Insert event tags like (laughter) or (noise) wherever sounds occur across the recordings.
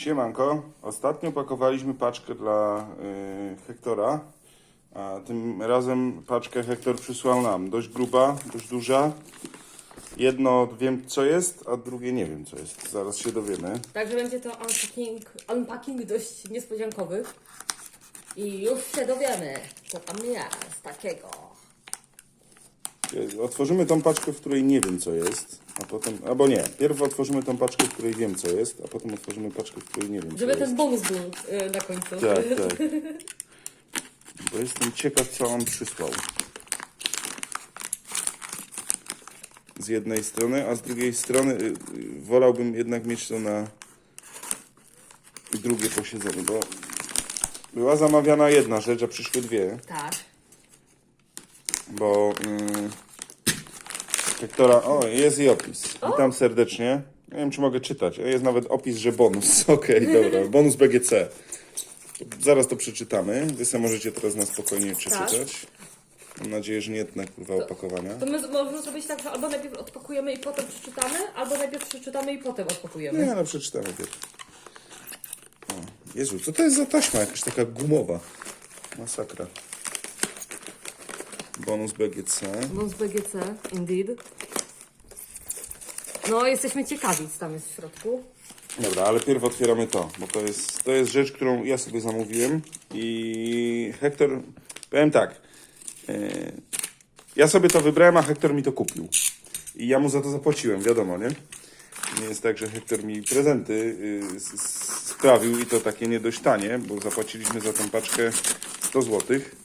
Siemanko, ostatnio pakowaliśmy paczkę dla y, Hektora, a tym razem paczkę Hektor przysłał nam. Dość gruba, dość duża. Jedno wiem co jest, a drugie nie wiem co jest. Zaraz się dowiemy. Także będzie to unpacking, unpacking dość niespodziankowy. I już się dowiemy, co tam jest takiego. Otworzymy tą paczkę, w której nie wiem co jest, a potem, albo nie. Pierw otworzymy tą paczkę, w której wiem co jest, a potem otworzymy paczkę, w której nie wiem co Żeby jest. ten bonus był y, na końcu. Tak, tak. (laughs) Bo jestem ciekaw, co on przysłał. Z jednej strony, a z drugiej strony y, y, wolałbym jednak mieć to na drugie posiedzenie, bo była zamawiana jedna rzecz, a przyszły dwie, Tak. bo Hektora, o jest i opis. Witam serdecznie. Nie wiem, czy mogę czytać. Jest nawet opis, że bonus. (laughs) Okej, dobra. Bonus BGC. Zaraz to przeczytamy. Wy sobie możecie teraz na spokojnie przeczytać. Mam nadzieję, że nie tnę kurwa opakowania. To my z- możemy zrobić tak, że albo najpierw odpakujemy i potem przeczytamy, albo najpierw przeczytamy i potem odpakujemy. Nie, no przeczytamy pierw. O, Jezu, co to jest za taśma? Jakaś taka gumowa. Masakra. Bonus BGC. Bonus BGC, indeed. No, jesteśmy ciekawi, co tam jest w środku. Dobra, ale pierw otwieramy to, bo to jest, to jest rzecz, którą ja sobie zamówiłem i Hektor, powiem tak, e, ja sobie to wybrałem, a Hektor mi to kupił i ja mu za to zapłaciłem, wiadomo, nie? Nie jest tak, że Hektor mi prezenty y, sprawił i to takie nie dość tanie, bo zapłaciliśmy za tę paczkę 100 złotych.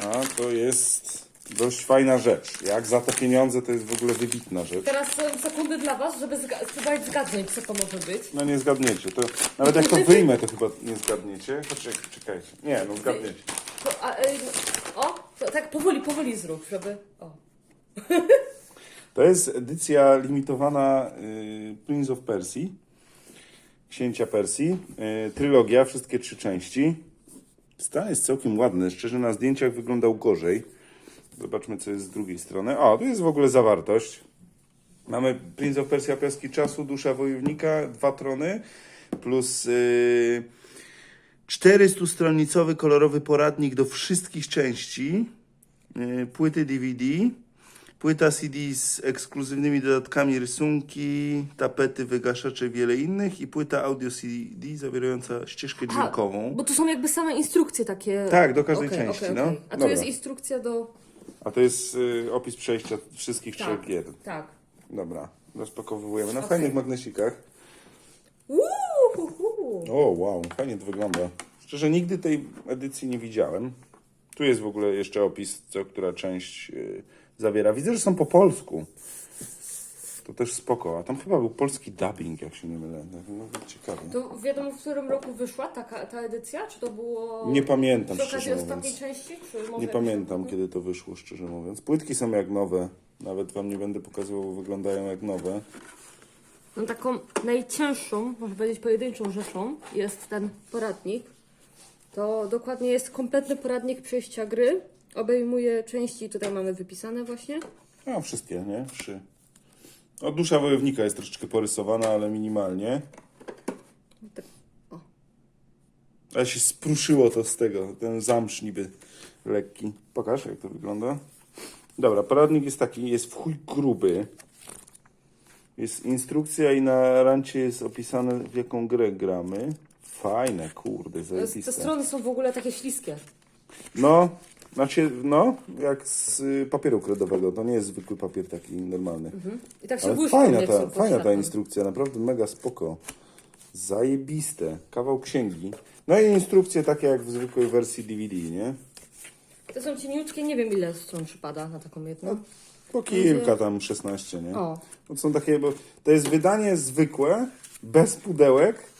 A to jest dość fajna rzecz. Jak za te pieniądze to jest w ogóle wybitna rzecz. Teraz są sekundy dla Was, żeby zga- spróbować zgadnąć, co to może być. No nie zgadniecie. To, nawet jak to wyjmę, to chyba nie zgadniecie. Poczekaj, czekajcie. Nie, no zgadniecie. To, a, y, o, to, tak powoli, powoli zrób, żeby... O. To jest edycja limitowana y, Prince of Persia. Księcia Persji. Y, trylogia, wszystkie trzy części. Stan jest całkiem ładny. Szczerze na zdjęciach wyglądał gorzej. Zobaczmy, co jest z drugiej strony. O, tu jest w ogóle zawartość. Mamy Prince of Persia Piaski Czasu, Dusza Wojownika, dwa trony, plus yy, 400-stronicowy kolorowy poradnik do wszystkich części, yy, płyty DVD, płyta CD z ekskluzywnymi dodatkami, rysunki, tapety, wygaszacze i wiele innych i płyta audio CD zawierająca ścieżkę dźwiękową. Bo tu są jakby same instrukcje takie. Tak, do każdej Okej, części, okej, no. okej. A tu Dobra. jest instrukcja do. A to jest yy, opis przejścia wszystkich Tak. trzech gier. Tak. Dobra, rozpakowujemy na Okej. fajnych magnesikach. Uuu, O, wow, fajnie to wygląda. Szczerze, nigdy tej edycji nie widziałem. Tu jest w ogóle jeszcze opis, co która część yy, zawiera. Widzę, że są po polsku. To też spoko. A tam chyba był polski dubbing, jak się nie mylę. No, ciekawe. To wiadomo, w którym roku wyszła taka, ta edycja? Czy to było. Nie pamiętam, Przy okazji szczerze ostatniej mówiąc. części? Czy może Nie pamiętam, kiedy to wyszło, szczerze mówiąc. Płytki są jak nowe. Nawet wam nie będę pokazywał, bo wyglądają jak nowe. No taką najcięższą, można powiedzieć pojedynczą rzeczą jest ten poradnik. To dokładnie jest kompletny poradnik przejścia gry. Obejmuje części, tutaj mamy wypisane właśnie. A, wszystkie, nie? Trzy. O, dusza wojownika jest troszeczkę porysowana, ale minimalnie. Tak, o. Ale się spruszyło to z tego, ten zamsz niby lekki. Pokaż, jak to wygląda. Dobra, poradnik jest taki, jest w chuj gruby. Jest instrukcja i na rancie jest opisane, w jaką grę gramy. Fajne, kurde, Te zajebiste. strony są w ogóle takie śliskie. No, znaczy, no, jak z y, papieru kredowego. To nie jest zwykły papier taki normalny. I tak się Ale błyszczą, fajna jak ta, są fajna ta instrukcja, naprawdę mega spoko. Zajebiste. Kawał księgi. No i instrukcje takie jak w zwykłej wersji DVD, nie? Te są cieniutkie, nie wiem ile stron przypada na taką jedną. Po kilka tam, 16, nie? O. To są takie, bo to jest wydanie zwykłe, bez pudełek,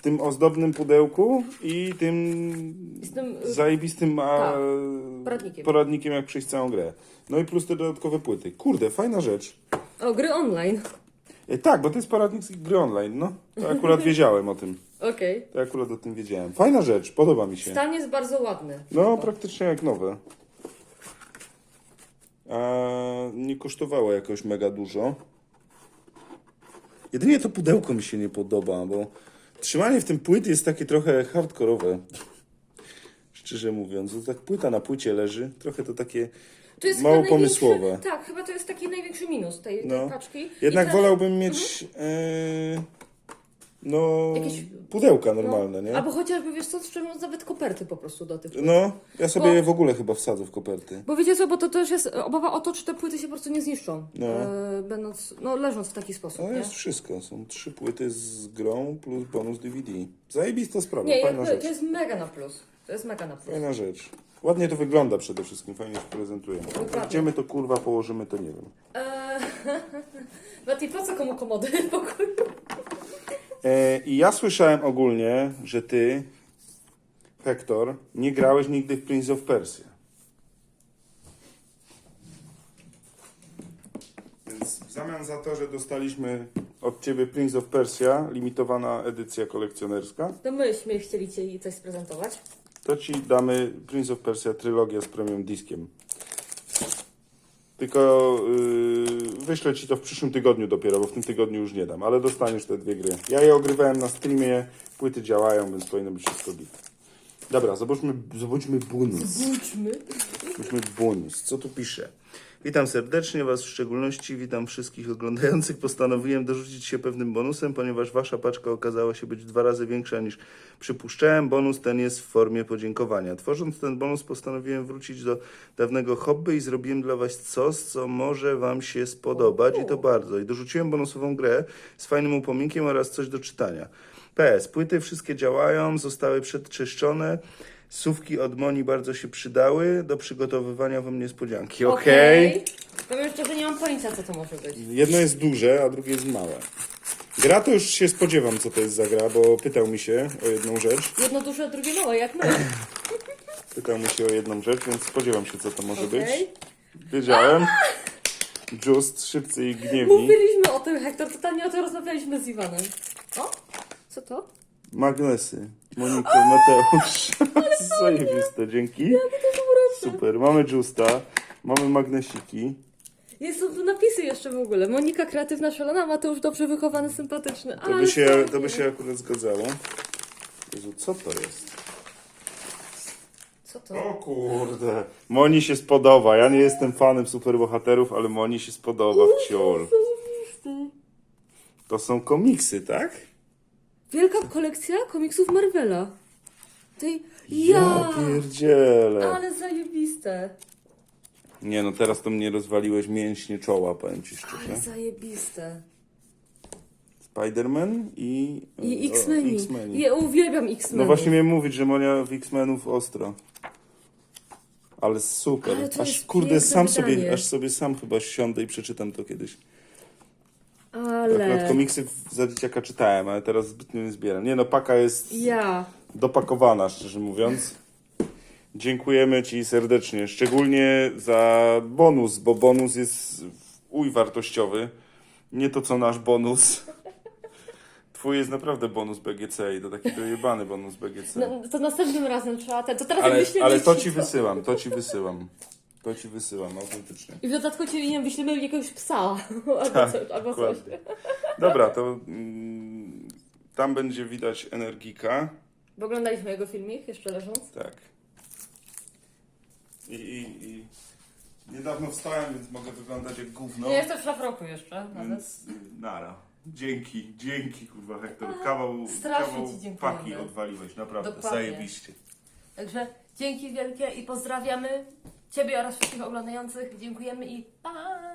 w tym ozdobnym pudełku i tym Z tym, y, zajebistym a, tak, poradnikiem. poradnikiem, jak przejść całą grę. No i plus te dodatkowe płyty. Kurde, fajna rzecz. O, gry online. E, tak, bo to jest poradnik z gry online, no. To akurat (laughs) wiedziałem o tym. Okej. To akurat o tym wiedziałem. Fajna rzecz, podoba mi się. Stan jest bardzo ładny. No, praktycznie jak nowe. A nie kosztowało jakoś mega dużo. Jedynie to pudełko mi się nie podoba, bo trzymanie w tym płyty jest takie trochę hardkorowe. Szczerze mówiąc, to tak płyta na płycie leży, trochę to takie To jest mało chyba największy- pomysłowe. Tak, chyba to jest taki największy minus tej, tej No. paczki. Jednak ten- wolałbym mieć e, no Jakieś- pudełka no, normalne, nie? Albo chociażby, wiesz co, mówiąc, nawet koperty po prostu do tych płyt. No, ja sobie Bo- je w ogóle chyba wsadzę w koperty. Bo wiecie co, bo to też jest obawa o to, czy te płyty się po prostu nie zniszczą. No. E, będąc, no leżąc w taki sposób, No nie? jest wszystko, są trzy płyty z grą plus bonus DVD. Zajebista sprawa, Nie, fajna jakby, rzecz. to jest mega na plus. To jest mega na plus. Fajna rzecz. Ładnie to wygląda przede wszystkim, fajnie się prezentuje. Dokładnie. Gdzie my to kurwa położymy, to nie wiem. Eee, (laughs) Mati, po co komu komody w pokoju? I ja słyszałem ogólnie, że ty, Hector, nie grałeś nigdy w Prince of Persia. Więc w zamian za to, że dostaliśmy od ciebie Prince of Persia, limitowana edycja kolekcjonerska, To myśmy chcieli Ci coś sprezentować. to ci damy Prince of Persia trylogia z premium diskiem. Tylko yy, wyślę ci to w przyszłym tygodniu dopiero, bo w tym tygodniu już nie dam, ale dostaniesz te dwie gry. Ja je ogrywałem na streamie, płyty działają, więc powinno być wszystko git. Dobra, zobaczmy, zobaczmy bonus. Włóczmy. Zobaczmy bonus. Co tu pisze? Witam serdecznie Was w szczególności, witam wszystkich oglądających. Postanowiłem dorzucić się pewnym bonusem, ponieważ Wasza paczka okazała się być dwa razy większa niż przypuszczałem. Bonus ten jest w formie podziękowania. Tworząc ten bonus postanowiłem wrócić do dawnego hobby i zrobiłem dla Was coś, co może Wam się spodobać i to bardzo. I dorzuciłem bonusową grę z fajnym upominkiem oraz coś do czytania. PS, płyty wszystkie działają, zostały przedczyszczone. Sówki od Moni bardzo się przydały do przygotowywania wam niespodzianki. Okej. Powiem szczerze, nie mam pojęcia, co to może być. Jedno jest duże, a drugie jest małe. Gra to już się spodziewam, co to jest za gra, bo pytał mi się o jedną rzecz. Jedno duże, drugie małe, jak my. (laughs) Pytał mi się o jedną rzecz, więc spodziewam się, co to może Okej. być. Wiedziałem. Just, szybcy i gniewni. Mówiliśmy o tym, Hektor, totalnie o tym rozmawialiśmy z Iwanem. O, co to? Magnesy. Monika, Mateusz. (laughs) Zajebiste, dzięki. Super. Mamy Justa, mamy magnesiki. Jest, są tu napisy jeszcze w ogóle. Monika kreatywna, szalona, Mateusz dobrze wychowany, sympatyczny. To Ale by, się, to by się akurat zgadzało. Jezu, co to jest? Co to? O kurde. Moni się spodoba. Ja nie jestem fanem superbohaterów, ale Moni się spodoba w ciul. To są komiksy, tak? Wielka kolekcja komiksów Marvela. Tej... Ja pierdzielę. Ale zajebiste. Nie no, teraz to mnie rozwaliłeś mięśnie czoła, powiem ci Ale szczerze. zajebiste. Spider-Man i... I o, X-Meni. X-Meni. Ja uwielbiam X-Menów. No właśnie miałem mówić, że Monia w X-Menów ostro. Ale super. Ale to aż jest kurde, piękne sam sobie, wydanie. aż sobie sam chyba siądę i przeczytam to kiedyś. Ale... Akurat komiksy za dzieciaka czytałem, ale teraz zbytnio nie zbieram. Nie no, paka jest Ja. dopakowana, szczerze mówiąc. Dziękujemy Ci serdecznie, szczególnie za bonus, bo bonus jest uj wartościowy. Nie to co nasz bonus. Twój jest naprawdę bonus BGC i to taki dojebany bonus BGC. No, to następnym razem trzeba ten. To teraz Ale, wyślemy ale to ci Ci wysyłam, to Ci wysyłam. To Ci wysyłam, autentycznie. I w dodatku ci nie wiem, wyślemy jakiegoś psa. (laughs) albo Tak, coś. Albo coś. Dobra, to mm, tam będzie widać energika. Bo oglądaliśmy jego filmik, jeszcze leżąc. Tak. I, i, i niedawno wstałem, więc mogę wyglądać jak gówno. Nie jestem w szlafroku jeszcze. Nawet. Więc y, nara. Dzięki, dzięki kurwa Hektor. Kawał, strasznie kawał ci dziękujemy. paki odwaliłeś, naprawdę. Dokładnie. Zajebiście. Także dzięki wielkie i pozdrawiamy Ciebie oraz wszystkich oglądających. Dziękujemy i pa!